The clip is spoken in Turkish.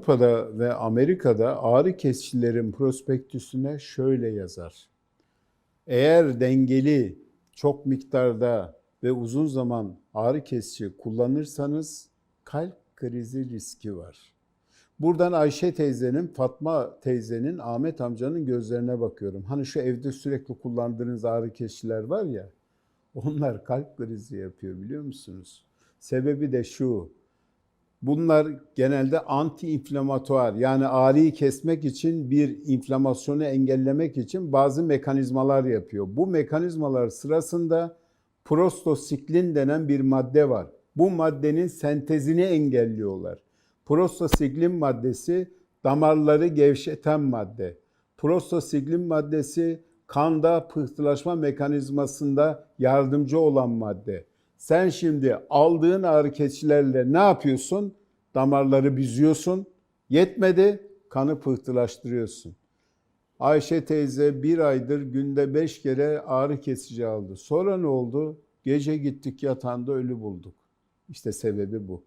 Avrupa'da ve Amerika'da ağrı kesicilerin prospektüsüne şöyle yazar. Eğer dengeli, çok miktarda ve uzun zaman ağrı kesici kullanırsanız kalp krizi riski var. Buradan Ayşe teyzenin, Fatma teyzenin, Ahmet amcanın gözlerine bakıyorum. Hani şu evde sürekli kullandığınız ağrı kesiciler var ya, onlar kalp krizi yapıyor biliyor musunuz? Sebebi de şu, Bunlar genelde anti-inflamatuar yani ağrıyı kesmek için bir inflamasyonu engellemek için bazı mekanizmalar yapıyor. Bu mekanizmalar sırasında prostosiklin denen bir madde var. Bu maddenin sentezini engelliyorlar. Prostasiklin maddesi damarları gevşeten madde. Prostasiklin maddesi kanda pıhtılaşma mekanizmasında yardımcı olan madde. Sen şimdi aldığın ağrı kesicilerle ne yapıyorsun? Damarları büzüyorsun. Yetmedi, kanı pıhtılaştırıyorsun. Ayşe teyze bir aydır günde beş kere ağrı kesici aldı. Sonra ne oldu? Gece gittik yatağında ölü bulduk. İşte sebebi bu.